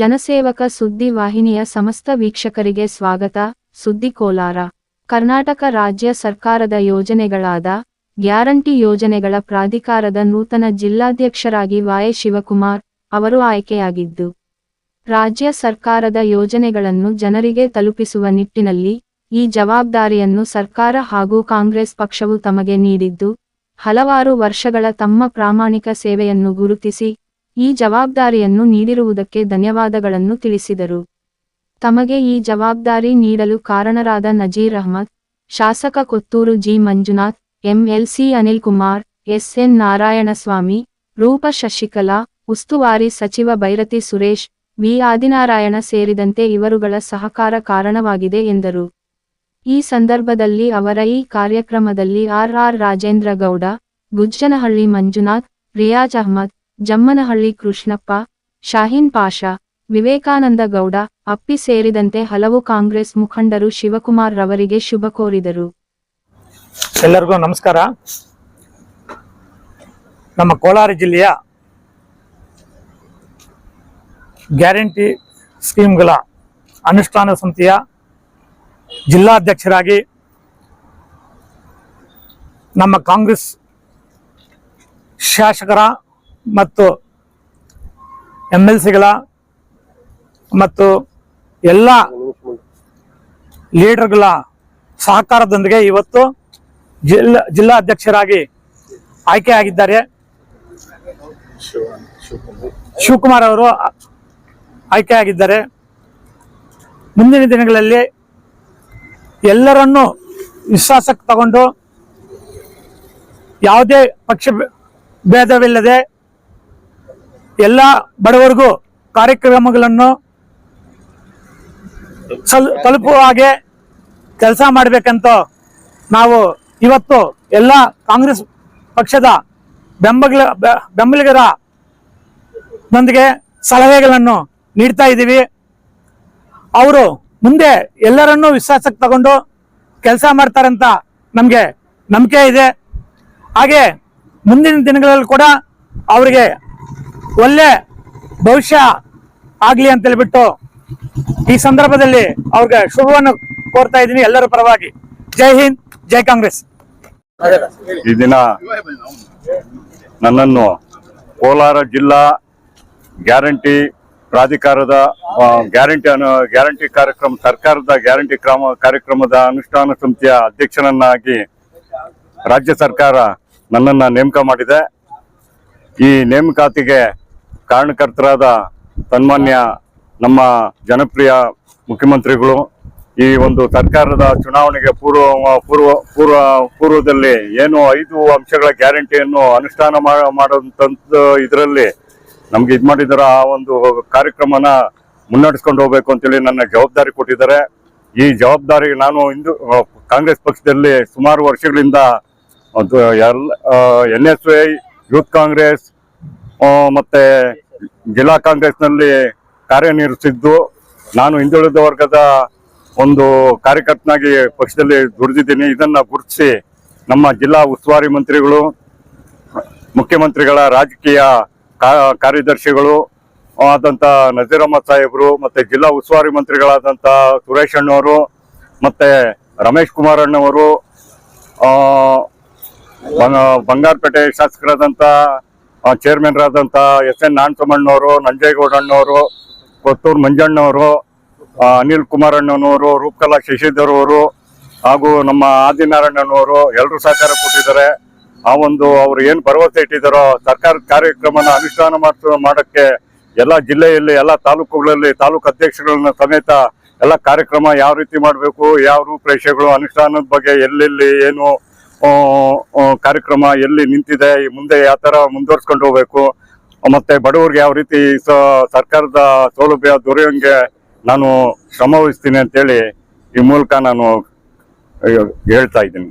ಜನಸೇವಕ ಸುದ್ದಿ ವಾಹಿನಿಯ ಸಮಸ್ತ ವೀಕ್ಷಕರಿಗೆ ಸ್ವಾಗತ. ಸುದ್ದಿ ಕೋಲಾರ. ಕರ್ನಾಟಕ ರಾಜ್ಯ ಸರ್ಕಾರದ ಯೋಜನೆಗಳಾದ ಗ್ಯಾರಂಟಿ ಯೋಜನೆಗಳ ಪ್ರಾಧಿಕಾರದ ನೂತನ ಜಿಲ್ಲಾಧ್ಯಕ್ಷರಾಗಿ ವಾಯ ಶಿವಕುಮಾರ್ ಅವರು ಆಯ್ಕೆಯಾಗಿದ್ದು, ರಾಜ್ಯ ಸರ್ಕಾರದ ಯೋಜನೆಗಳನ್ನು ಜನರಿಗೆ ತಲುಪಿಸುವ ನಿಟ್ಟಿನಲ್ಲಿ ಈ ಜವಾಬ್ದಾರಿಯನ್ನು ಸರ್ಕಾರ ಹಾಗೂ ಕಾಂಗ್ರೆಸ್ ಪಕ್ಷವು ತಮಗೆ ನೀಡಿದ್ದು, ಹಲವಾರು ವರ್ಷಗಳ ತಮ್ಮ ಪ್ರಾಮಾಣಿಕ ಸೇವೆಯನ್ನು ಗುರುತಿಸಿ ಈ ಜವಾಬ್ದಾರಿಯನ್ನು ನೀಡಿರುವುದಕ್ಕೆ ಧನ್ಯವಾದಗಳನ್ನು ತಿಳಿಸಿದರು. ತಮಗೆ ಈ ಜವಾಬ್ದಾರಿ ನೀಡಲು ಕಾರಣರಾದ ನಜೀರ್ ಅಹ್ಮದ್, ಶಾಸಕ Kothur G. Manjunath MLC Anil Kumar SN Narayanaswamy, Roopa Shashikala, ಉಸ್ತುವಾರಿ ಸಚಿವ ಭೈರತಿ ಸುರೇಶ್, ವಿ. ಆದಿನಾರಾಯಣ ಸೇರಿದಂತೆ ಇವರುಗಳ ಸಹಕಾರ ಕಾರಣವಾಗಿದೆ ಎಂದರು. ಈ ಸಂದರ್ಭದಲ್ಲಿ ಅವರ ಈ ಕಾರ್ಯಕ್ರಮದಲ್ಲಿ ಆರ್. ಆರ್. ರಾಜೇಂದ್ರ ಗೌಡ, ಗುಜ್ಜನಹಳ್ಳಿ ಮಂಜುನಾಥ್, ರಿಯಾಜ್ ಅಹ್ಮದ್ ಜಮ್ಮನಹಳ್ಳಿ ಕೃಷ್ಣಪ್ಪ, ಶಾಹೀನ್ ಪಾಷಾ, ವಿವೇಕಾನಂದ ಗೌಡ, ಅಪ್ಪಿ ಸೇರಿದಂತೆ ಹಲವು ಕಾಂಗ್ರೆಸ್ ಮುಖಂಡರು ಶಿವಕುಮಾರ್ ರವರಿಗೆ ಶುಭ ಕೋರಿದರು. ಎಲ್ಲರಿಗೂ ನಮಸ್ಕಾರ. ನಮ್ಮ ಕೋಲಾರ ಜಿಲ್ಲೆಯ ಗ್ಯಾರಂಟಿ ಸ್ಕೀಮ್ಗಳ ಅನುಷ್ಠಾನ ಸಮಿತಿಯ ಜಿಲ್ಲಾಧ್ಯಕ್ಷರಾಗಿ ನಮ್ಮ ಕಾಂಗ್ರೆಸ್ ಶಾಸಕರ ಮತ್ತು ಎಂ ಎಲ್ ಸಿಗಳ ಮತ್ತು ಎಲ್ಲ ಲೀಡರ್ಗಳ ಸಹಕಾರದೊಂದಿಗೆ ಇವತ್ತು ಜಿಲ್ಲಾ ಜಿಲ್ಲಾಧ್ಯಕ್ಷರಾಗಿ ಆಯ್ಕೆಯಾಗಿದ್ದಾರೆ ಶಿವಕುಮಾರ್ ಅವರು ಆಯ್ಕೆಯಾಗಿದ್ದಾರೆ ಮುಂದಿನ ದಿನಗಳಲ್ಲಿ ಎಲ್ಲರನ್ನೂ ವಿಶ್ವಾಸಕ್ಕೆ ತಗೊಂಡು ಯಾವುದೇ ಪಕ್ಷ ಭೇದವಿಲ್ಲದೆ ಎಲ್ಲ ಬಡವರಿಗೂ ಕಾರ್ಯಕ್ರಮಗಳನ್ನು ತಲುಪುವ ಹಾಗೆ ಕೆಲಸ ಮಾಡಬೇಕಂತ ನಾವು ಇವತ್ತು ಎಲ್ಲ ಕಾಂಗ್ರೆಸ್ ಪಕ್ಷದ ಬೆಂಬಲ ಬೆಂಬಲಿಗರ ನೊಂದಿಗೆ ಸಲಹೆಗಳನ್ನು ನೀಡ್ತಾ ಇದ್ದೀವಿ. ಅವರು ಮುಂದೆ ಎಲ್ಲರನ್ನೂ ವಿಶ್ವಾಸಕ್ಕೆ ತಗೊಂಡು ಕೆಲಸ ಮಾಡ್ತಾರಂತ ನಮಗೆ ನಂಬಿಕೆ ಇದೆ. ಹಾಗೆ ಮುಂದಿನ ದಿನಗಳಲ್ಲಿ ಕೂಡ ಅವರಿಗೆ ಒಳ್ಳೆ ಭವಿಷ್ಯ ಆಗ್ಲಿ ಅಂತ ಹೇಳ್ಬಿಟ್ಟು ಈ ಸಂದರ್ಭದಲ್ಲಿ ಅವ್ರಿಗೆ ಶುಭವನ್ನು ಕೋರ್ತಾ ಇದ್ದೀನಿ ಎಲ್ಲರ ಪರವಾಗಿ. ಜೈ ಹಿಂದ್, ಜೈ ಕಾಂಗ್ರೆಸ್. ಈ ದಿನ ನನ್ನನ್ನು ಕೋಲಾರ ಜಿಲ್ಲಾ ಗ್ಯಾರಂಟಿ ಪ್ರಾಧಿಕಾರದ ಗ್ಯಾರಂಟಿ ಗ್ಯಾರಂಟಿ ಕಾರ್ಯಕ್ರಮ, ಸರ್ಕಾರದ ಗ್ಯಾರಂಟಿ ಕ್ರಮ, ಕಾರ್ಯಕ್ರಮದ ಅನುಷ್ಠಾನ ಸಮಿತಿಯ ಅಧ್ಯಕ್ಷನನ್ನಾಗಿ ರಾಜ್ಯ ಸರ್ಕಾರ ನನ್ನನ್ನು ನೇಮಕ ಮಾಡಿದೆ. ಈ ನೇಮಕಾತಿಗೆ ಕಾರಣಕರ್ತರಾದ ಸನ್ಮಾನ್ಯ ನಮ್ಮ ಜನಪ್ರಿಯ ಮುಖ್ಯಮಂತ್ರಿಗಳು ಈ ಒಂದು ಸರ್ಕಾರದ ಚುನಾವಣೆಗೆ ಪೂರ್ವ ಪೂರ್ವ ಪೂರ್ವ, ಪೂರ್ವದಲ್ಲಿ ಏನು ಐದು ಅಂಶಗಳ ಗ್ಯಾರಂಟಿಯನ್ನು ಅನುಷ್ಠಾನ ಮಾ- ಮಾಡೋಂಥದ್ದು ಇದರಲ್ಲಿ ನಮ್ಗೆ ಇದು ಮಾಡಿದಾರ ಆ ಒಂದು ಕಾರ್ಯಕ್ರಮನ ಮುನ್ನಡೆಸ್ಕೊಂಡು ಹೋಗ್ಬೇಕು ಅಂತೇಳಿ ನನ್ನ ಜವಾಬ್ದಾರಿ ಕೊಟ್ಟಿದ್ದಾರೆ. ಈ ಜವಾಬ್ದಾರಿ ನಾನು ಇಂದು, ಕಾಂಗ್ರೆಸ್ ಪಕ್ಷದಲ್ಲಿ ಸುಮಾರು ವರ್ಷಗಳಿಂದ L N S Y youth Congress ಮತ್ತೆ ಜಿಲ್ಲಾ ಕಾಂಗ್ರೆಸ್ನಲ್ಲಿ ಕಾರ್ಯನಿರ್ವಹಿಸಿದ್ದು, ನಾನು ಹಿಂದುಳಿದ ವರ್ಗದ ಒಂದು ಕಾರ್ಯಕರ್ತನಾಗಿ ಪಕ್ಷದಲ್ಲಿ ದುಡಿದಿದ್ದೀನಿ. ಇದನ್ನ ಗುರುತಿಸಿ ನಮ್ಮ ಜಿಲ್ಲಾ ಉಸ್ತುವಾರಿ ಮಂತ್ರಿಗಳು, ಮುಖ್ಯಮಂತ್ರಿಗಳ ರಾಜಕೀಯ ಕಾರ್ಯದರ್ಶಿಗಳು, ಆದಂತ ನಜೀರ್ ಅಹಮದ್ ಸಾಹೇಬ್ರು, ಮತ್ತೆ ಜಿಲ್ಲಾ ಉಸ್ತುವಾರಿ ಮಂತ್ರಿಗಳಾದಂತ ಸುರೇಶ್ ಅಣ್ಣವರು, ಮತ್ತೆ ರಮೇಶ್ ಕುಮಾರ್ ಅಣ್ಣವರು ಬಂಗಾರಪೇಟೆ ಶಾಸಕರಾದಂತ ಚೇರ್ಮನ್ ಆದಂತ ಎಸ್ ಎನ್ ನಾಣಸಮಣ್ಣವರು ನಂಜೇಗೌಡ ಅಣ್ಣವರು ಕೊತ್ತೂರು ಮಂಜಣ್ಣವರು ಅನಿಲ್ ಕುಮಾರ್ ಅಣ್ಣನವರು ರೂಪಕಲಾ ಶಶಿಧರ್ ಅವರು ಹಾಗೂ ನಮ್ಮ ಆದಿನಾರಾಯಣನವರು ಎಲ್ಲರೂ ಸಹಕಾರ ಕೊಟ್ಟಿದ್ದಾರೆ. ಆ ಒಂದು ಅವರು ಏನು ಭರವಸೆ ಇಟ್ಟಿದ್ದಾರೋ ಸರ್ಕಾರದ ಕಾರ್ಯಕ್ರಮನ ಅನುಷ್ಠಾನ ಮಾಡ್ತ, ಮಾಡೋಕ್ಕೆ ಎಲ್ಲ ಜಿಲ್ಲೆಯಲ್ಲಿ, ಎಲ್ಲ ತಾಲೂಕುಗಳಲ್ಲಿ, ತಾಲೂಕು ಅಧ್ಯಕ್ಷಗಳನ್ನ ಸಮೇತ ಎಲ್ಲ ಕಾರ್ಯಕ್ರಮ ಯಾವ ರೀತಿ ಮಾಡಬೇಕು, ಯಾವ ರೂಪರೇಷೆಗಳು ಅನುಷ್ಠಾನದ ಬಗ್ಗೆ ಎಲ್ಲೆಲ್ಲಿ ಏನು ಕಾರ್ಯಕ್ರಮ ಎಲ್ಲಿ ನಿಂತಿದೆ ಮುಂದೆ ಯಾವ ತರ ಮುಂದುವರ್ಸ್ಕೊಂಡು ಹೋಗ್ಬೇಕು, ಮತ್ತೆ ಬಡವರಿಗೆ ಯಾವ ರೀತಿ ಸರ್ಕಾರದ ಸೌಲಭ್ಯ ದೊರೆಯೋಂಗೆ ನಾನು ಶ್ರಮ ವಹಿಸ್ತೀನಿ ಅಂತೇಳಿ ಈ ಮೂಲಕ ನಾನು ಹೇಳ್ತಾ ಇದ್ದೀನಿ.